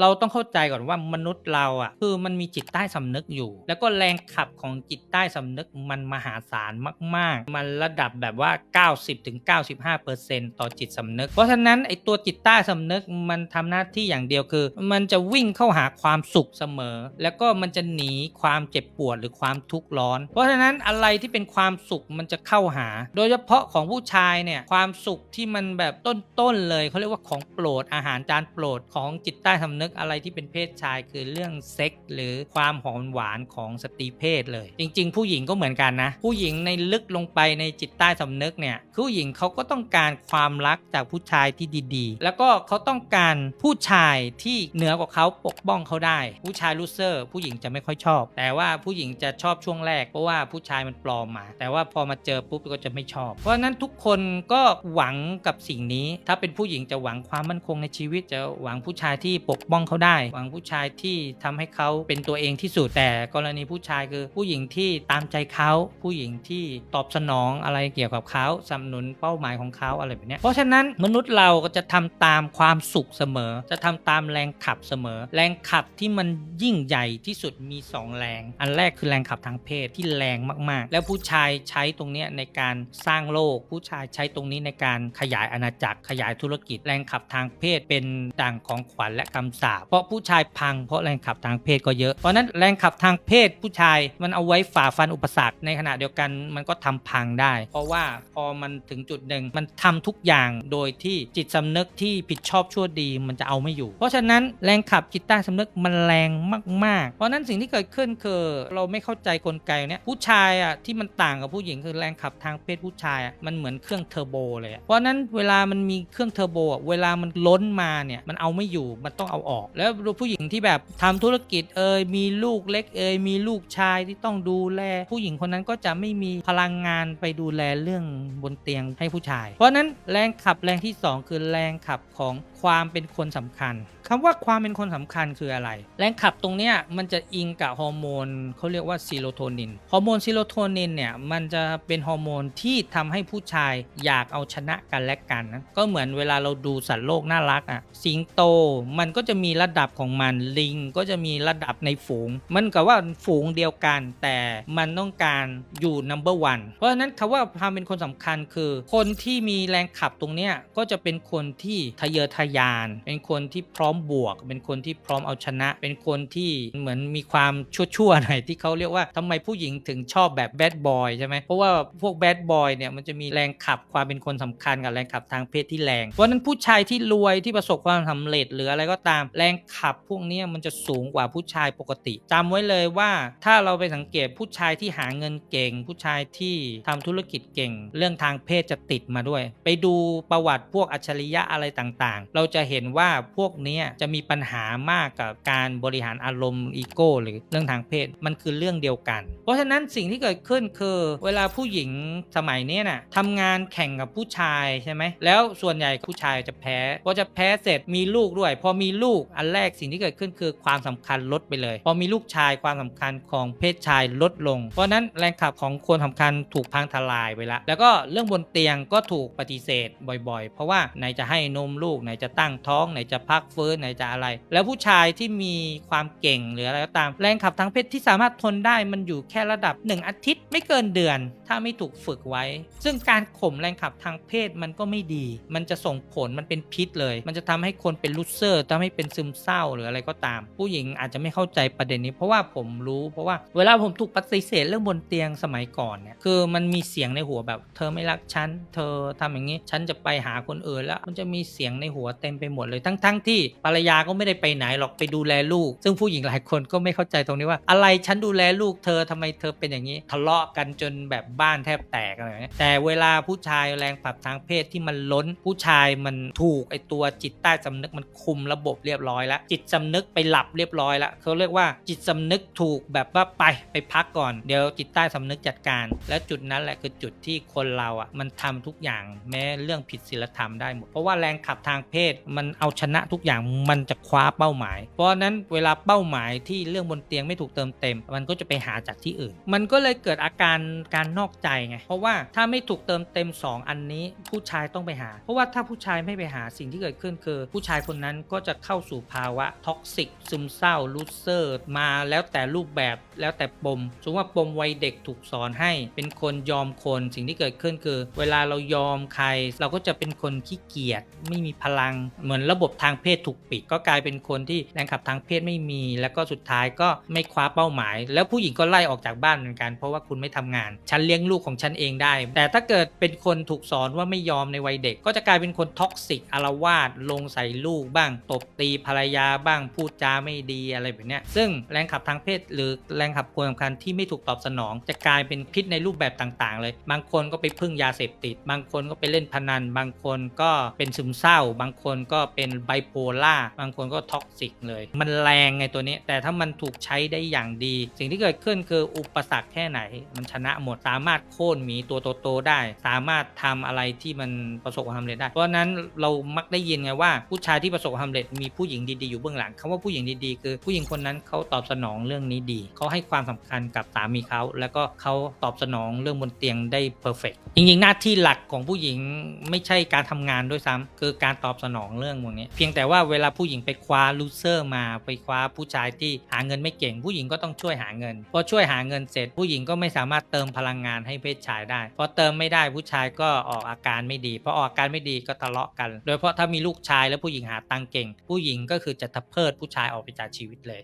เราต้องเข้าใจก่อนว่ามนุษย์เราอะคือมันมีจิตใต้สำนึกอยู่ แล้วก็แรงขับของจิตใต้สำนึกมันมหาศาลมาก ๆ มันระดับแบบว่า 90-95%ต่อจิตสำนึก เพราะฉะนั้นไอตัวจิตใต้สำนึกมันทำหน้าที่อย่างเดียวคือ มันจะวิ่งเข้าหาความสุขเสมอ แล้วก็มันจะหนีความเจ็บปวดหรือความทุกข์ร้อน เพราะฉะนั้นอะไรที่เป็นความสุขมันจะเข้าหา โดยเฉพาะของผู้ชายเนี่ยความสุขที่มันแบบต้นๆเลยเขาเรียกว่าของโปรดอาหารจานโปรดของจิตใต้สำนึกอะไรที่เป็นเพศชายคือเรื่องเซ็กส์หรือความหอมหวานของสตรีเพศเลย จริง ๆ ผู้หญิงก็เหมือนกันนะ ผู้หญิงในลึกลงไปในจิตใต้สำนึกเนี่ยผู้หญิงเขาก็ต้องการความรักจากผู้ชายที่ดีๆ แล้วก็เขาต้องการผู้ชายที่เหนือกว่าเขาปกป้องเขาได้ ผู้ชายลูเซอร์ ผู้หญิงจะไม่ค่อยชอบ แต่ว่าผู้หญิงจะชอบช่วงแรกเพราะว่าผู้ชายมันปลอมมา แต่ว่าพอมาเจอปุ๊บก็จะไม่ชอบ เพราะนั้นทุกคนก็หวังกับสิ่งนี้ ถ้าเป็นผู้หญิงจะหวังความมั่นคงในชีวิตจะหวังผู้ชายที่ปกป้องเขาได้ หวังผู้ชายที่ทำให้เขาเป็นตัวเองที่สุดแต่กรณีผู้ชายคือผู้หญิงที่ตามใจเขาผู้หญิงที่ตอบสนองอะไรเกี่ยวกับเขาสนับสนุนเป้าหมายของเขาอะไรแบบนี้เพราะฉะนั้นมนุษย์เราก็จะทำตามความสุขเสมอ จะทำตามแรงขับเสมอ แรงขับที่มันยิ่งใหญ่ที่สุดมี 2 แรง อันแรกคือแรงขับทางเพศที่แรงมากๆ แล้วผู้ชายใช้ตรงนี้ในการสร้างโลก ผู้ชายใช้ตรงนี้ในการขยายอาณาจักรขยายธุรกิจ แรงขับทางเพศเป็นด่างของขวัญและคำสาเพราะผู้ชายพังเพราะแรงขับทางเพศก็เยอะเพราะนั้นแรงขับทางเพศผู้ชายมันเอาไว้ฝ่าฟันอุปสรรคในขณะเดียวกันมันก็ทำพังได้ เพราะว่าพอมันถึงจุดหนึ่งมันทำทุกอย่างโดยที่จิตสำนึกที่ผิดชอบชั่วดีมันจะเอาไม่อยู่ เพราะฉะนั้นแรงขับจิตใต้สำนึกมันแรงมาก ๆ เพราะนั้นสิ่งที่เกิดขึ้นคือเราไม่เข้าใจกลไกเนี้ยผู้ชายอะที่มันต่างกับผู้หญิงคือแรงขับทางเพศผู้ชายอะมันเหมือนเครื่องเทอร์โบเลยเพราะนั้นเวลามันมีเครื่องเทอร์โบเวลามันล้นมาเนี่ยมันเอาไม่อยู่มันต้องเอาออกแล้วผู้หญิงที่แบบทำธุรกิจเอยมีลูกเล็กเอยมีลูกชายที่ต้องดูแล ผู้หญิงคนนั้นก็จะไม่มีพลังงานไปดูแลเรื่องบนเตียงให้ผู้ชาย เพราะฉะนั้นแรงขับแรงที่สองคือแรงขับของ ความเป็นคนสำคัญคำว่าความเป็นคนสำคัญคืออะไร แรงขับตรงเนี้ยมันจะอิงกับฮอร์โมนเขาเรียกว่าซีโรโทนิน ฮอร์โมนซีโรโทนินเนี่ยมันจะเป็นฮอร์โมนที่ทำให้ผู้ชายอยากเอาชนะกันและกันนะก็เหมือนเวลาเราดูสัตว์โลกน่ารักอะสิงโตมันก็จะมีระดับของมันลิงก็จะมีระดับในฝูง มันกับว่าฝูงเดียวกัน แต่มันต้องการอยู่ number one เพราะฉะนั้นคำว่าความเป็นคนสำคัญคือ คนที่มีแรงขับตรงเนี้ยก็จะเป็นคนที่ทะเยอทะยาน เป็นคนที่พร้อมบวก เป็นคนที่พร้อมเอาชนะ เป็นคนที่เหมือนมีความชั่วๆหน่อยที่เขาเรียกว่าทำไมผู้หญิงถึงชอบแบบแบดบอยใช่ไหมเพราะว่าพวกแบดบอยเนี่ยมันจะมีแรงขับความเป็นคนสำคัญกับแรงขับทางเพศที่แรง เพราะนั้นผู้ชายที่รวยที่ประสบความสำเร็จหรืออะไรก็ตามแรงขับพวกนี้มันจะสูงกว่าผู้ชายปกติจำไว้เลยว่าถ้าเราไปสังเกตผู้ชายที่หาเงินเก่ง ผู้ชายที่ทำธุรกิจเก่ง เรื่องทางเพศจะติดมาด้วย ไปดูประวัติพวกอัจฉริยะอะไรต่างๆ เราราจะเห็นว่าพวกนี้จะมีปัญหามากกับการบริหารอารมณ์อีโก้หรือเรื่องทางเพศมันคือเรื่องเดียวกัน เพราะฉะนั้นสิ่งที่เกิดขึ้นคือ เวลาผู้หญิงสมัยนี้ยน่ะทำงานแข่งกับผู้ชายใช่ไหมแล้วส่วนใหญ่ผู้ชายจะแพ้พอจะแพ้เสร็จมีลูกด้วย พอมีลูกอันแรกสิ่งที่เกิดขึ้นคือความสำคัญลดไปเลย พอมีลูกชายความสำคัญของเพศชายลดลง เพราะนั้นแรงขับของคนสำคัญถูกพังทลายไปแล้วแล้วก็เรื่องบนเตียงก็ถูกปฏิเสธบ่อยๆ เพราะว่าไหนจะให้นมลูกไหนจะตั้งท้องไหนจะพักฟื้นไหนจะอะไร แล้วผู้ชายที่มีความเก่งหรืออะไรก็ตาม แรงขับทางเพศที่สามารถทนได้มันอยู่แค่ระดับ 1 อาทิตย์ไม่เกินเดือน ถ้าไม่ถูกฝึกไว้ ซึ่งการข่มแรงขับทางเพศมันก็ไม่ดี มันจะส่งผลมันเป็นพิษเลย มันจะทำให้คนเป็นลูเซอร์ทำให้เป็นซึมเศร้าหรืออะไรก็ตาม ผู้หญิงอาจจะไม่เข้าใจประเด็นนี้ เพราะว่าผมรู้เพราะว่าเวลาผมถูกปฏิเสธเรื่องบนเตียงสมัยก่อนเนี่ยคือมันมีเสียงในหัวแบบ เธอไม่รักฉันเธอทำอย่างนี้ฉันจะไปหาคนอื่นแล้ว มันจะมีเสียงในหัวเต็มไปหมดเลยทั้งๆทที่ภรรยาก็ไม่ได้ไปไหนหรอกไปดูแลลูก ซึ่งผู้หญิงหลายคนก็ไม่เข้าใจตรงนี้ว่า อะไรฉันดูแลลูกเธอทำไมเธอเป็นอย่างนี้ ทะเลาะกันจนแบบบ้านแทบแตกอะไรแบบนี้ยแต่เวลาผู้ชายแรงปรับทางเพศที่มันล้น ผู้ชายมันถูกไอตัวจิตใต้สำนึกมันคุมระบบเรียบร้อยแล้วจิตสำนึกไปหลับเรียบร้อยแล้วเขาเรียกว่าจิตสำนึกถูกแบบว่าไปไปพักก่อนเดี๋ยวจิตใต้สำนึกจัดการ และจุดนั้นแหละคือจุดที่คนเราอะมันทำทุกอย่างแม้เรื่องผิดศีลธรรมได้หมดเพราะว่าแรงขับทางเพศมันเอาชนะทุกอย่างมันจะคว้าเป้าหมาย เพราะฉะนั้นเวลาเป้าหมายที่เรื่องบนเตียงไม่ถูกเติมเต็ม มันก็จะไปหาจากที่อื่น มันก็เลยเกิดอาการการนอกใจไงเพราะว่าถ้าไม่ถูกเติมเต็ม 2 อันนี้ผู้ชายต้องไปหา เพราะว่าถ้าผู้ชายไม่ไปหาสิ่งที่เกิดขึ้นคือ ผู้ชายคนนั้นก็จะเข้าสู่ภาวะท็อกซิกซึมเศร้าลูเซอร์มาแล้วแต่รูปแบบแล้วแต่ปมสมมติว่าปมวัยเด็กถูกสอนให้ เป็นคนยอมคนสิ่งที่เกิดขึ้นคือ เวลาเรายอมใคร เราก็จะเป็นคนขี้เกียจไม่มีพลังเหมือนระบบทางเพศถูกปิด ก็กลายเป็นคนที่แรงขับทางเพศไม่มี แล้วก็สุดท้ายก็ไม่คว้าเป้าหมาย แล้วผู้หญิงก็ไล่ออกจากบ้านเหมือนกัน เพราะว่าคุณไม่ทำงาน ฉันเลี้ยงลูกของฉันเองได้ แต่ถ้าเกิดเป็นคนถูกสอนว่าไม่ยอมในวัยเด็ก ก็จะกลายเป็นคนท็อกซิกอารวาสลงใส่ลูกบ้าง ตบตีภรรยาบ้างพูดจาไม่ดีอะไรแบบเนี้ยซึ่งแรงขับทางเพศหรือแรงขับความสำคัญที่ไม่ถูกตอบสนอง จะกลายเป็นพิษในรูปแบบต่างๆ เลย บางคนก็ไปพึ่งยาเสพติด บางคนก็ไปเล่นพนัน บางคนก็เป็นซึมเศร้า บางคนก็เป็นไบโพล่าบางคนก็ท็อกซิกเลย มันแรงไงตัวนี้ แต่ถ้ามันถูกใช้ได้อย่างดี สิ่งที่เกิดขึ้นคืออุปสรรคแค่ไหน มันชนะหมดสามารถโค่นหมีตัวโตๆได้ สามารถทำอะไรที่มันประสบความสำเร็จได้ เพราะนั้นเรามักได้ยินไงว่า ผู้ชายที่ประสบความสำเร็จมีผู้หญิงดีๆอยู่เบื้องหลังคำว่าผู้หญิงดีๆ คือผู้หญิงคนนั้นเขาตอบสนองเรื่องนี้ดีเขาให้ความสำคัญกับสามีเขาแล้วก็เขาตอบสนองเรื่องบนเตียงได้เพอร์เฟกจริงๆหน้าที่หลักของผู้หญิงไม่ใช่การทำงานด้วยซ้ำคือการตอบสนองนองเรื่องพวกนี้ เพียงแต่ว่าเวลาผู้หญิงไปคว้าลูเซอร์มาไปคว้าผู้ชายที่หาเงินไม่เก่ง ผู้หญิงก็ต้องช่วยหาเงินพอช่วยหาเงินเสร็จ ผู้หญิงก็ไม่สามารถเติมพลังงานให้เพศชายได้พอเติมไม่ได้ผู้ชายก็ออกอาการไม่ดีพอออกอาการไม่ดีก็ทะเลาะกัน โดยเฉพาะถ้ามีลูกชายแล้วผู้หญิงหาตังเก่ง ผู้หญิงก็คือจะทับเพิดผู้ชายออกไปจากชีวิตเลย